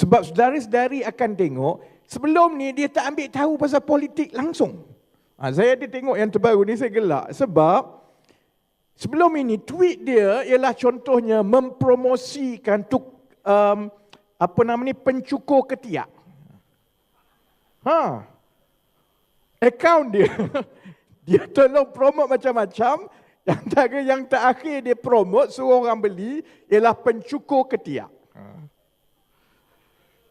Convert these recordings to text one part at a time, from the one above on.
Sebab saudara-saudari akan tengok, sebelum ni dia tak ambil tahu pasal politik langsung. Ha, saya ada tengok yang terbaru ni, saya gelak. Sebab sebelum ini tweet dia ialah contohnya mempromosikan tuk, um, apa nama ni, pencukur ketiak. Ha. Account dia, dia tolong promote macam-macam, yang antara yang terakhir dia promote suruh orang beli ialah pencukur ketiak.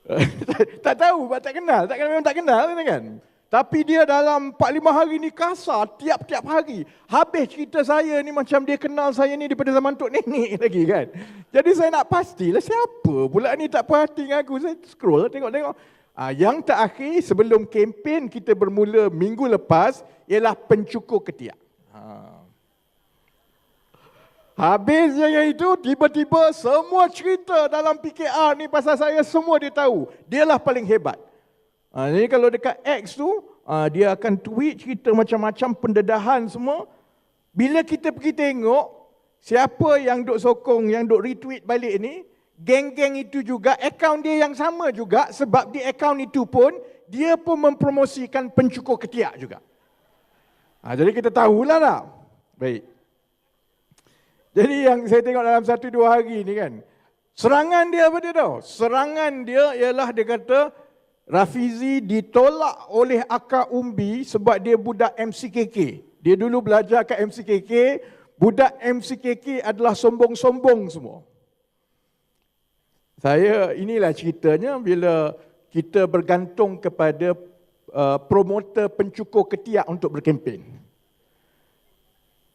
tak tahu, tak kenal. Tak kenal, memang tak kenal kan. Tapi dia dalam 4-5 hari ni kasar tiap-tiap hari. Habis cerita saya ni macam dia kenal saya ni daripada zaman Tok Nenek lagi kan. Jadi saya nak pastilah siapa pula ni tak perhati dengan aku. Saya scroll tengok-tengok. Ah, yang terakhir sebelum kempen kita bermula minggu lepas ialah pencukur ketiak. Habis yang itu, tiba-tiba semua cerita dalam PKR ni pasal saya semua dia tahu. Dialah paling hebat. Ha, jadi kalau dekat X tu, ha, dia akan tweet cerita macam-macam pendedahan semua. Bila kita pergi tengok, siapa yang duk sokong, yang duk retweet balik ni, geng-geng itu juga, akaun dia yang sama juga sebab di akaun itu pun, dia pun mempromosikan pencukur ketiak juga. Ha, jadi kita tahulah tak? Baik. Jadi yang saya tengok dalam satu dua hari ni kan, serangan dia apa dia tahu? Serangan dia ialah dia kata Rafizi ditolak oleh akar umbi sebab dia budak MCKK. Dia dulu belajar kat MCKK, budak MCKK adalah sombong-sombong semua. Saya inilah ceritanya bila kita bergantung kepada uh, promotor pencukur ketiak untuk berkempen.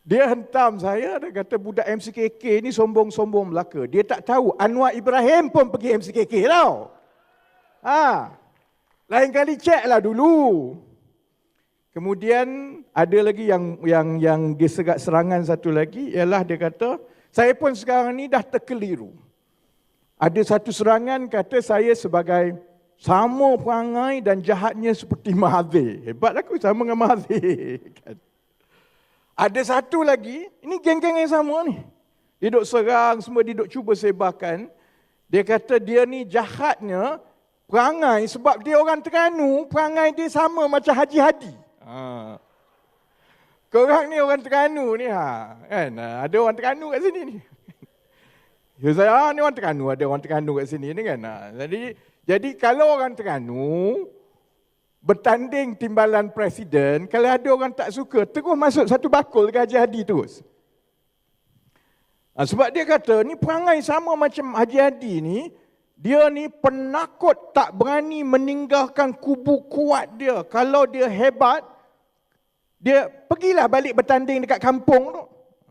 Dia hentam saya, dia kata budak MCKK ni sombong-sombong belaka. Dia tak tahu Anwar Ibrahim pun pergi MCKK tau. Ha. Lain kali cek lah dulu. Kemudian ada lagi yang yang yang dia segat serangan satu lagi ialah dia kata saya pun sekarang ni dah terkeliru. Ada satu serangan kata saya sebagai sama perangai dan jahatnya seperti Mahathir. Hebat aku sama dengan Mahathir. Ada satu lagi, ini geng-geng yang sama ni. Dia duk serang, semua dia duk cuba sebarkan. Dia kata dia ni jahatnya perangai sebab dia orang Terengganu, perangai dia sama macam Haji Hadi. Ha. Korang ni orang Terengganu ni ha. Kan? Ada orang Terengganu kat sini ni. Ya saya, ah, ni orang Terengganu, ada orang Terengganu kat sini ni kan. Ha. Jadi, jadi kalau orang Terengganu, bertanding timbalan presiden, kalau ada orang tak suka, terus masuk satu bakul ke Haji Hadi terus. Ha, sebab dia kata, ni perangai sama macam Haji Hadi ni, dia ni penakut tak berani meninggalkan kubu kuat dia. Kalau dia hebat, dia pergilah balik bertanding dekat kampung tu.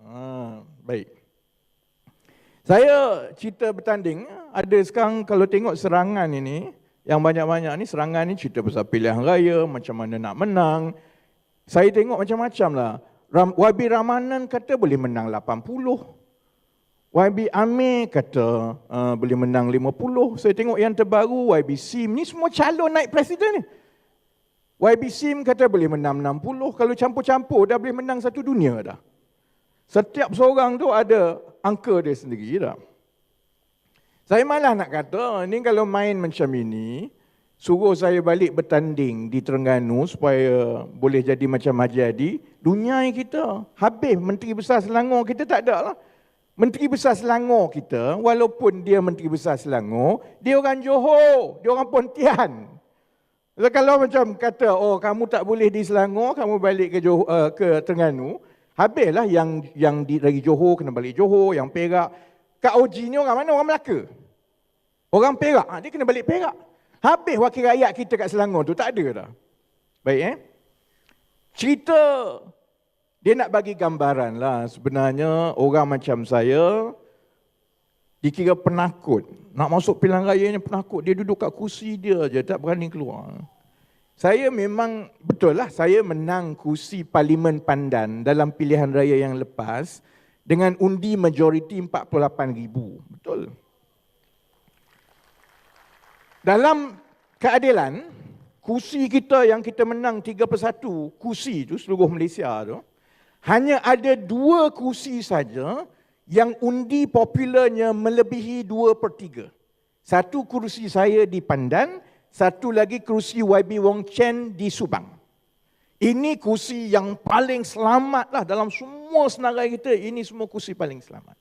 Ha, baik. Saya cerita bertanding, ada sekarang kalau tengok serangan ini, yang banyak-banyak ni serangan ni cerita pasal pilihan raya, macam mana nak menang. Saya tengok macam-macam lah. YB Ramanan kata boleh menang 80. YB Amir kata uh, boleh menang 50. Saya tengok yang terbaru YB Sim ni semua calon naik presiden ni. YB Sim kata boleh menang 60. Kalau campur-campur dah boleh menang satu dunia dah. Setiap seorang tu ada angka dia sendiri dah. Saya malah nak kata, ni kalau main macam ini, suruh saya balik bertanding di Terengganu supaya boleh jadi macam Haji Adi, dunia kita habis Menteri Besar Selangor kita tak ada lah. Menteri Besar Selangor kita, walaupun dia Menteri Besar Selangor, dia orang Johor, dia orang Pontian. So, kalau macam kata, oh kamu tak boleh di Selangor, kamu balik ke Johor, uh, ke Terengganu, habislah yang yang di, dari Johor kena balik Johor, yang Perak, Kak Oji ni orang mana? Orang Melaka. Orang Perak. Ha, dia kena balik Perak. Habis wakil rakyat kita kat Selangor tu. Tak ada dah. Baik eh. Cerita. Dia nak bagi gambaran lah. Sebenarnya orang macam saya. Dikira penakut. Nak masuk pilihan raya ni penakut. Dia duduk kat kursi dia je. Tak berani keluar. Saya memang betul lah. Saya menang kursi Parlimen Pandan dalam pilihan raya yang lepas dengan undi majoriti 48 ribu. Betul. Dalam keadilan, kursi kita yang kita menang 3 persatu, kursi itu seluruh Malaysia tu, hanya ada dua kursi saja yang undi popularnya melebihi 2 per 3. Satu kerusi saya di Pandan, satu lagi kerusi YB Wong Chen di Subang. Ini kursi yang paling selamat lah dalam semua senarai kita. Ini semua kursi paling selamat.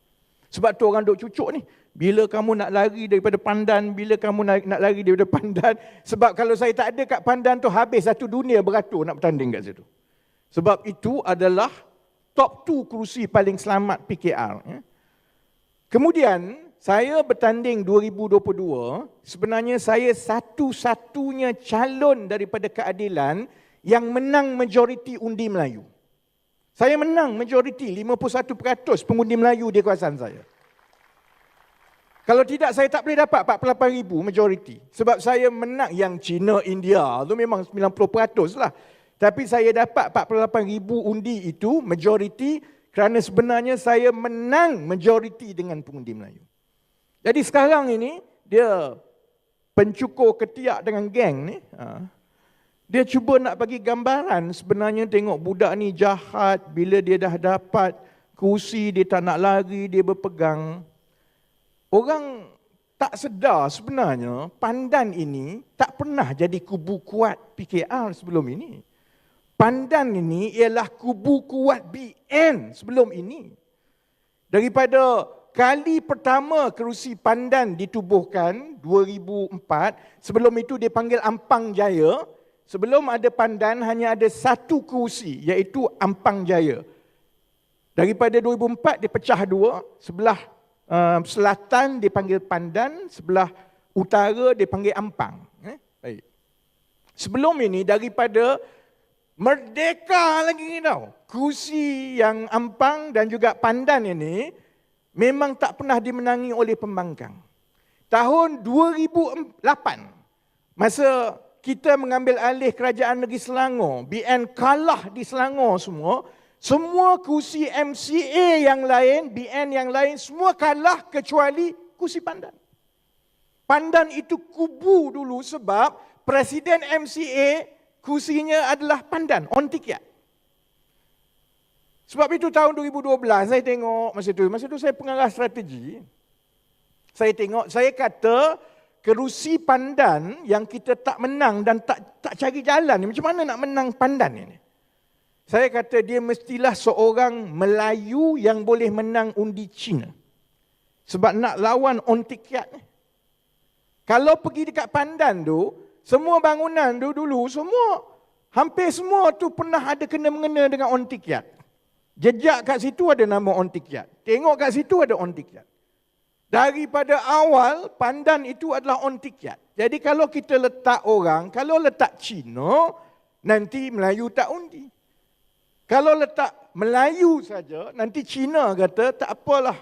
Sebab tu orang duk cucuk ni. Bila kamu nak lari daripada pandan, bila kamu nak, nak lari daripada pandan. Sebab kalau saya tak ada kat pandan tu, habis satu dunia beratur nak bertanding kat situ. Sebab itu adalah top 2 kerusi paling selamat PKR. Ya. Kemudian, saya bertanding 2022, sebenarnya saya satu-satunya calon daripada keadilan yang menang majoriti undi Melayu. Saya menang majoriti 51% pengundi Melayu di kawasan saya. Kalau tidak saya tak boleh dapat 48 ribu majoriti. Sebab saya menang yang China, India tu memang 90% lah. Tapi saya dapat 48 ribu undi itu majoriti kerana sebenarnya saya menang majoriti dengan pengundi Melayu. Jadi sekarang ini dia pencukur ketiak dengan geng ni. Ha, dia cuba nak bagi gambaran sebenarnya tengok budak ni jahat bila dia dah dapat kursi dia tak nak lari dia berpegang. Orang tak sedar sebenarnya pandan ini tak pernah jadi kubu kuat PKR sebelum ini. Pandan ini ialah kubu kuat BN sebelum ini. Daripada kali pertama kerusi pandan ditubuhkan 2004, sebelum itu dia panggil Ampang Jaya, Sebelum ada pandan hanya ada satu kursi iaitu Ampang Jaya. Daripada 2004 dia pecah dua, sebelah uh, selatan dipanggil pandan, sebelah utara dipanggil Ampang. Eh? Baik. Sebelum ini daripada merdeka lagi tau. Kursi yang Ampang dan juga pandan ini memang tak pernah dimenangi oleh pembangkang. Tahun 2008 masa kita mengambil alih kerajaan negeri Selangor, BN kalah di Selangor semua, semua kursi MCA yang lain, BN yang lain, semua kalah kecuali kursi Pandan. Pandan itu kubu dulu sebab Presiden MCA kursinya adalah Pandan, on tiket. Sebab itu tahun 2012 saya tengok masa itu, masa itu saya pengarah strategi. Saya tengok, saya kata kerusi pandan yang kita tak menang dan tak tak cari jalan ni macam mana nak menang pandan ini? Saya kata dia mestilah seorang Melayu yang boleh menang undi Cina. Sebab nak lawan ontikiat ni. Kalau pergi dekat pandan tu semua bangunan tu dulu semua hampir semua tu pernah ada kena mengena dengan ontikiat. Jejak kat situ ada nama ontikiat. Tengok kat situ ada ontikiat Daripada awal, pandan itu adalah on tiket. Jadi kalau kita letak orang, kalau letak Cina, nanti Melayu tak undi. Kalau letak Melayu saja, nanti Cina kata tak apalah.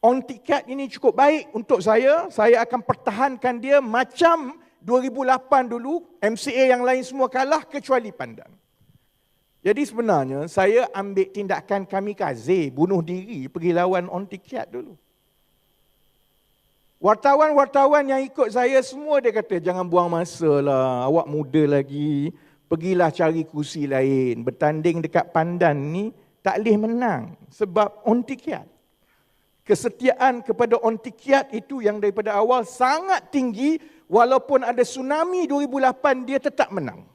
On tiket ini cukup baik untuk saya. Saya akan pertahankan dia macam 2008 dulu. MCA yang lain semua kalah kecuali pandan. Jadi sebenarnya saya ambil tindakan kamikaze, bunuh diri, pergi lawan on tiket dulu. Wartawan-wartawan yang ikut saya semua dia kata jangan buang masa lah. Awak muda lagi. Pergilah cari kursi lain. Bertanding dekat pandan ni tak boleh menang. Sebab ontikiat. Kesetiaan kepada ontikiat itu yang daripada awal sangat tinggi. Walaupun ada tsunami 2008 dia tetap menang.